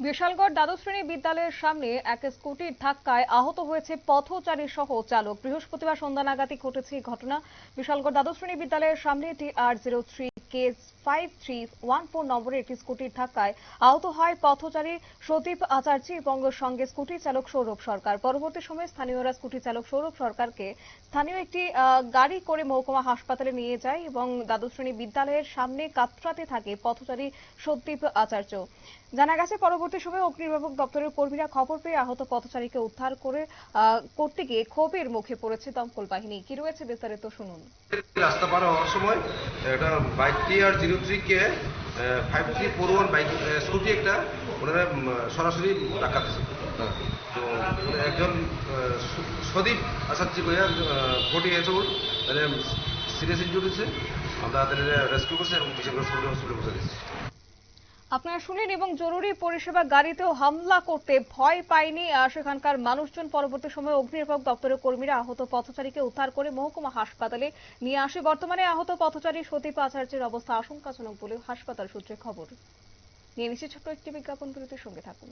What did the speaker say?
বিশালগড় দ্বাদশ শ্রেণি বিদ্যালয়ের সামনে এক স্কুটির ধাক্কায় আহত হয়েছে পথচারী সহ চালক। বৃহস্পতিবার সন্ধ্যা নাগাদই ঘটেছে ঘটনা। বিশালগড় দ্বাদশ শ্রেণি বিদ্যালয়ের সামনে T R zero three K five three one four নম্বরের একটি স্কুটির ধাক্কায় আহত হয় পথচারী সদীপ আচার্য এবং সঙ্গে স্কুটি চালক সৌরভ সরকার। পরবর্তী সময়ে স্থানীয়রা স্কুটি চালক সৌরভ সরকারকে স্থানীয় একটি গাড়ি করে মহকুমা হাসপাতালে নিয়ে যায় এবং দ্বাদশ বিদ্যালয়ের সামনে কাতরাতে থাকে পথচারী সন্দীপ আচার্য। জানা গেছে, পরবর্তী সময়ে অগ্নিনির্বাপক দপ্তরের কর্মীরা খবর পেয়ে আহত পথচারীকে উদ্ধার করে করতে গিয়ে ক্ষোভের মুখে পড়েছে দমকল বাহিনী। কি রয়েছে বিস্তারিত শুনুন। রাস্তা পার হওয়ার সময় একটা bike T R zero three K five three four one bike scooty একটা ওনারা সরাসরি ধাক্কা দিচ্ছে তো একজন সদীপ আসাচ্ছি কইয়া ফোর্টি ইয়ার্স ওল্ড মানে সিরিয়াস ইঞ্জুরি হয়েছে আমরা তাদের রেস্কিউ করছি এবং বিশেষ করে হসপিটালে পৌঁছে দিচ্ছি আপনারা শুনলেন এবং জরুরি পরিষেবা গাড়িতেও হামলা করতে ভয় পায়নি সেখানকার মানুষজন। পরবর্তী সময়ে অগ্নিনির্বাপক দপ্তরের কর্মীরা আহত পথচারীকে উদ্ধার করে মহকুমা হাসপাতালে নিয়ে আসে। বর্তমানে আহত পথচারী সতীপ আচার্যের অবস্থা আশঙ্কাজনক বলে হাসপাতাল সূত্রে খবর। নিয়ে নিচ্ছে ছোট্ট একটি বিজ্ঞাপন বিরতির সঙ্গে থাকুন।